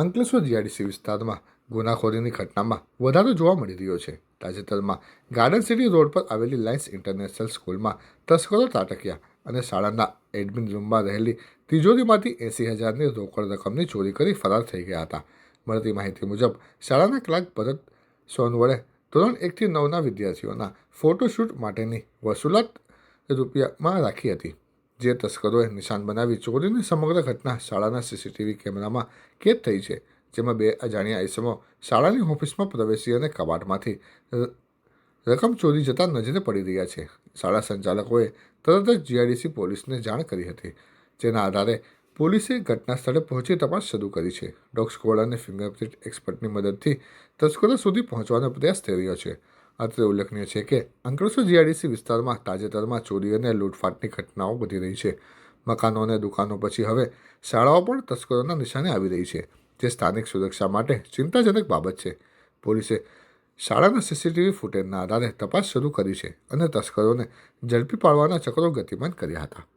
Ankleshwar GIDC વિસ્તારમાં ગુનાખોરીની ઘટનામાં વધારો જોવા મળી રહ્યો છે. તાજેતરમાં ગાર્ડન સિટી રોડ પર આવેલી લાયન્સ ઇન્ટરનેશનલ સ્કૂલમાં તસ્કરો ત્રાટક્યા અને શાળાના એડમિન રૂમમાં રહેલી તિજોરીમાંથી એંસી હજારની રોકડ રકમની ચોરી કરી ફરાર થઈ ગયા હતા. મળતી માહિતી મુજબ, શાળાના ક્લાર્ક ભરત સોનવડે ધોરણ એકથી નવના વિદ્યાર્થીઓના ફોટોશૂટ માટેની વસૂલાત રૂપિયામાં રાખી હતી. જે તસ્કરોએ નિશાન બનાવી ચોરીની સમગ્ર ઘટના શાળાના સીસીટીવી કેમેરામાં કેદ થઈ છે, જેમાં બે અજાણ્યા ઇસમો શાળાની ઓફિસમાં પ્રવેશી અને કબાટમાંથી રકમ ચોરી જતા નજરે પડી રહ્યા છે. શાળા સંચાલકોએ તરત જ જીઆઈડીસી પોલીસને જાણ કરી હતી, જેના આધારે પોલીસે ઘટના સ્થળે પહોંચી તપાસ શરૂ કરી છે. ડોગ સ્ક્વોડ અને ફિંગરપ્રિન્ટ એક્સપર્ટની મદદથી તસ્કરો સુધી પહોંચવાનો પ્રયાસ થઈ રહ્યો છે. અત્રે ઉલ્લેખનીય છે કે અંકલેશ્વર જીઆઈડીસી વિસ્તારમાં તાજેતરમાં ચોરી અને લૂંટફાટની ઘટનાઓ વધી રહી છે. મકાનો અને દુકાનો પછી હવે શાળાઓ પણ તસ્કરોના નિશાને આવી રહી છે, જે સ્થાનિક સુરક્ષા માટે ચિંતાજનક બાબત છે. પોલીસે શાળાના સીસીટીવી ફૂટેજના આધારે તપાસ શરૂ કરી છે અને તસ્કરોને ઝડપી પાડવાના ચક્રો ગતિમાન કર્યા હતા.